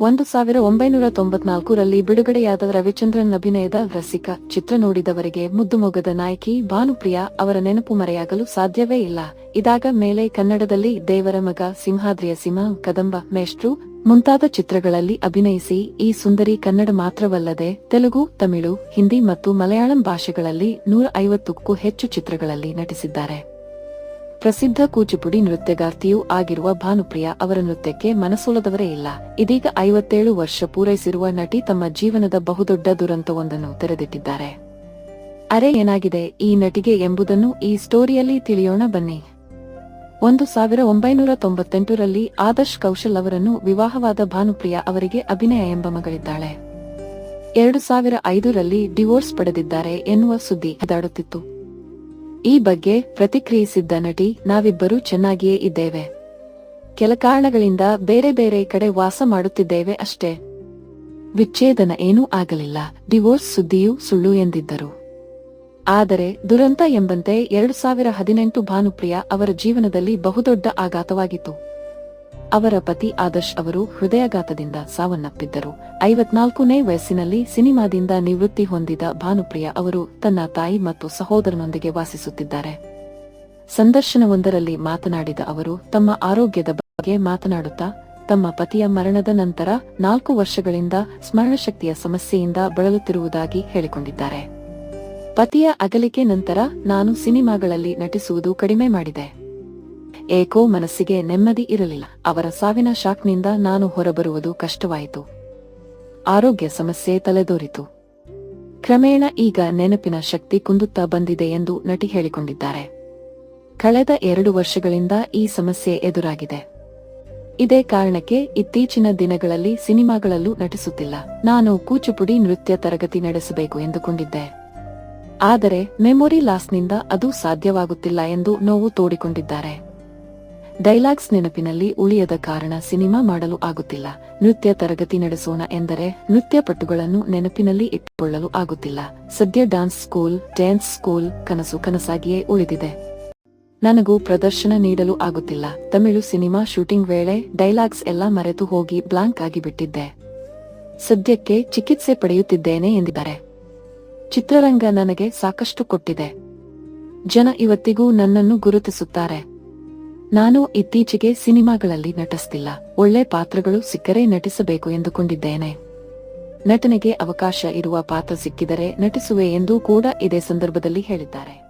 ಒಂದು ಸಾವಿರ ಒಂಬೈನೂರ ತೊಂಬತ್ನಾಲ್ಕರಲ್ಲಿ ಬಿಡುಗಡೆಯಾದ ರವಿಚಂದ್ರನ್ ಅಭಿನಯದ ರಸಿಕ ಚಿತ್ರ ನೋಡಿದವರಿಗೆ ಮುದ್ದು ಮೊಗದ ನಾಯಕಿ ಭಾನುಪ್ರಿಯಾ ಅವರ ನೆನಪು ಮರೆಯಾಗಲು ಸಾಧ್ಯವೇ ಇಲ್ಲ. ಇದಾಗ ಮೇಲೆ ಕನ್ನಡದಲ್ಲಿ ದೇವರ ಮಗ ಸಿಂಹಾದ್ರಿಯ ಸಿಂಹ, ಕದಂಬ, ಮೇಷ್ಟ್ರು ಮುಂತಾದ ಚಿತ್ರಗಳಲ್ಲಿ ಅಭಿನಯಿಸಿ, ಈ ಸುಂದರಿ ಕನ್ನಡ ಮಾತ್ರವಲ್ಲದೆ ತೆಲುಗು, ತಮಿಳು, ಹಿಂದಿ ಮತ್ತು ಮಲಯಾಳಂ ಭಾಷೆಗಳಲ್ಲಿ ನೂರ ಐವತ್ತಕ್ಕೂ ಹೆಚ್ಚು ಚಿತ್ರಗಳಲ್ಲಿ ನಟಿಸಿದ್ದಾರೆ. ಪ್ರಸಿದ್ಧ ಕೂಚಿಪುಡಿ ನೃತ್ಯಗಾರ್ತಿಯೂ ಆಗಿರುವ ಭಾನುಪ್ರಿಯ ಅವರ ನೃತ್ಯಕ್ಕೆ ಮನಸೋಲದವರೇ ಇಲ್ಲ. ಇದೀಗ ಐವತ್ತೇಳು ವರ್ಷ ಪೂರೈಸಿರುವ ನಟಿ ತಮ್ಮ ಜೀವನದ ಬಹುದೊಡ್ಡ ದುರಂತವೊಂದನ್ನು ತೆರೆದಿಟ್ಟಿದ್ದಾರೆ. ಅರೆ ಏನಾಗಿದೆ ಈ ನಟಿಗೆ ಎಂಬುದನ್ನು ಈ ಸ್ಟೋರಿಯಲ್ಲಿ ತಿಳಿಯೋಣ ಬನ್ನಿ. ಒಂದು ಸಾವಿರ ಒಂಬೈನೂರ ತೊಂಬತ್ತೆಂಟರಲ್ಲಿ ಆದರ್ಶ್ ಕೌಶಲ್ ಅವರನ್ನು ವಿವಾಹವಾದ ಭಾನುಪ್ರಿಯ ಅವರಿಗೆ ಅಭಿನಯ ಎಂಬ ಮಗಳಿದ್ದಾಳೆ. ಎರಡು ಸಾವಿರ ಐದರಲ್ಲಿ ಡಿವೋರ್ಸ್ ಪಡೆದಿದ್ದಾರೆ ಎನ್ನುವ ಸುದ್ದಿ ಹದಾಡುತ್ತಿತ್ತು ಈ ಬಗ್ಗೆ ಪ್ರತಿಕ್ರಿಯಿಸಿದ್ದ ನಟಿ, ನಾವಿಬ್ಬರೂ ಚೆನ್ನಾಗಿಯೇ ಇದ್ದೇವೆ. ಕೆಲ ಕಾರಣಗಳಿಂದ ಬೇರೆ ಬೇರೆ ಕಡೆ ವಾಸ ಮಾಡುತ್ತಿದ್ದೇವೆ ಅಷ್ಟೇ. ವಿಚ್ಛೇದನ ಏನೂ ಆಗಲಿಲ್ಲ. ಡಿವೋರ್ಸ್ ಸುದ್ದಿಯೂ ಸುಳ್ಳು ಎಂದಿದ್ದರು. ಆದರೆ ದುರಂತ ಎಂಬಂತೆ ಎರಡು ಸಾವಿರ ಹದಿನೆಂಟು ಭಾನುಪ್ರಿಯ ಅವರ ಜೀವನದಲ್ಲಿ ಬಹುದೊಡ್ಡ ಆಘಾತವಾಗಿತ್ತು. ಅವರ ಪತಿ ಆದರ್ಶ್ ಅವರು ಹೃದಯಾಘಾತದಿಂದ ಸಾವನ್ನಪ್ಪಿದ್ದರು. ಐವತ್ನಾಲ್ಕನೇ ವಯಸ್ಸಿನಲ್ಲಿ ಸಿನಿಮಾದಿಂದ ನಿವೃತ್ತಿ ಹೊಂದಿದ ಭಾನುಪ್ರಿಯ ಅವರು ತನ್ನ ತಾಯಿ ಮತ್ತು ಸಹೋದರನೊಂದಿಗೆ ವಾಸಿಸುತ್ತಿದ್ದಾರೆ. ಸಂದರ್ಶನವೊಂದರಲ್ಲಿ ಮಾತನಾಡಿದ ಅವರು, ತಮ್ಮ ಆರೋಗ್ಯದ ಬಗ್ಗೆ ಮಾತನಾಡುತ್ತಾ, ತಮ್ಮ ಪತಿಯ ಮರಣದ ನಂತರ ನಾಲ್ಕು ವರ್ಷಗಳಿಂದ ಸ್ಮರಣಶಕ್ತಿಯ ಸಮಸ್ಯೆಯಿಂದ ಬಳಲುತ್ತಿರುವುದಾಗಿ ಹೇಳಿಕೊಂಡಿದ್ದಾರೆ. ಪತಿಯ ಅಗಲಿಕೆ ನಂತರ ನಾನು ಸಿನಿಮಾಗಳಲ್ಲಿ ನಟಿಸುವುದು ಕಡಿಮೆ ಮಾಡಿದೆ. ಏಕೋ ಮನಸ್ಸಿಗೆ ನೆಮ್ಮದಿ ಇರಲಿಲ್ಲ. ಅವರ ಸಾವಿನ ಶಾಕ್ನಿಂದ ನಾನು ಹೊರಬರುವುದು ಕಷ್ಟವಾಯಿತು. ಆರೋಗ್ಯ ಸಮಸ್ಯೆ ತಲೆದೋರಿತು. ಕ್ರಮೇಣ ಈಗ ನೆನಪಿನ ಶಕ್ತಿ ಕುಂದುತ್ತಾ ಬಂದಿದೆ ಎಂದು ನಟಿ ಹೇಳಿಕೊಂಡಿದ್ದಾರೆ. ಕಳೆದ ಎರಡು ವರ್ಷಗಳಿಂದ ಈ ಸಮಸ್ಯೆ ಎದುರಾಗಿದೆ. ಇದೇ ಕಾರಣಕ್ಕೆ ಇತ್ತೀಚಿನ ದಿನಗಳಲ್ಲಿ ಸಿನಿಮಾಗಳಲ್ಲೂ ನಟಿಸುತ್ತಿಲ್ಲ. ನಾನು ಕೂಚುಪುಡಿ ನೃತ್ಯ ತರಗತಿ ನಡೆಸಬೇಕು ಎಂದುಕೊಂಡಿದ್ದೆ. ಆದರೆ ಮೆಮೊರಿ ಲಾಸ್ನಿಂದ ಅದು ಸಾಧ್ಯವಾಗುತ್ತಿಲ್ಲ ಎಂದು ನೋವು ತೋಡಿಕೊಂಡಿದ್ದಾರೆ. ಡೈಲಾಗ್ಸ್ ನೆನಪಿನಲ್ಲಿ ಉಳಿಯದ ಕಾರಣ ಸಿನಿಮಾ ಮಾಡಲು ಆಗುತ್ತಿಲ್ಲ. ನೃತ್ಯ ತರಗತಿ ನಡೆಸೋಣ ಎಂದರೆ ನೃತ್ಯ ನೃತ್ಯಪಟುಗಳನ್ನು ನೆನಪಿನಲ್ಲಿ ಇಟ್ಟುಕೊಳ್ಳಲು ಆಗುತ್ತಿಲ್ಲ. ಸದ್ಯ ಡಾನ್ಸ್ ಸ್ಕೂಲ್, ಡ್ಯಾನ್ಸ್ ಸ್ಕೂಲ್ ಕನಸು ಕನಸಾಗಿಯೇ ಉಳಿದಿದೆ. ನನಗೂ ಪ್ರದರ್ಶನ ನೀಡಲು ಆಗುತ್ತಿಲ್ಲ. ತಮಿಳು ಸಿನಿಮಾ ಶೂಟಿಂಗ್ ವೇಳೆ ಡೈಲಾಗ್ಸ್ ಎಲ್ಲಾ ಮರೆತು ಹೋಗಿ ಬ್ಲಾಂಕ್ ಆಗಿ ಬಿಟ್ಟಿದ್ದೆ. ಸದ್ಯಕ್ಕೆ ಚಿಕಿತ್ಸೆ ಪಡೆಯುತ್ತಿದ್ದೇನೆ ಎಂದಿದ್ದಾರೆ. ಚಿತ್ರರಂಗ ನನಗೆ ಸಾಕಷ್ಟು ಕೊಟ್ಟಿದೆ. ಜನ ಇವತ್ತಿಗೂ ನನ್ನನ್ನು ಗುರುತಿಸುತ್ತಾರೆ. ನಾನು ಇತ್ತೀಚೆಗೆ ಸಿನಿಮಾಗಳಲ್ಲಿ ನಟಿಸ್ತಿಲ್ಲ. ಒಳ್ಳೆ ಪಾತ್ರಗಳು ಸಿಕ್ಕರೆ ನಟಿಸಬೇಕು ಎಂದುಕೊಂಡಿದ್ದೇನೆ. ನಟನೆಗೆ ಅವಕಾಶ ಇರುವ ಪಾತ್ರ ಸಿಕ್ಕಿದರೆ ನಟಿಸುವೆ ಎಂದು ಕೂಡ ಇದೇ ಸಂದರ್ಭದಲ್ಲಿ ಹೇಳಿದ್ದಾರೆ.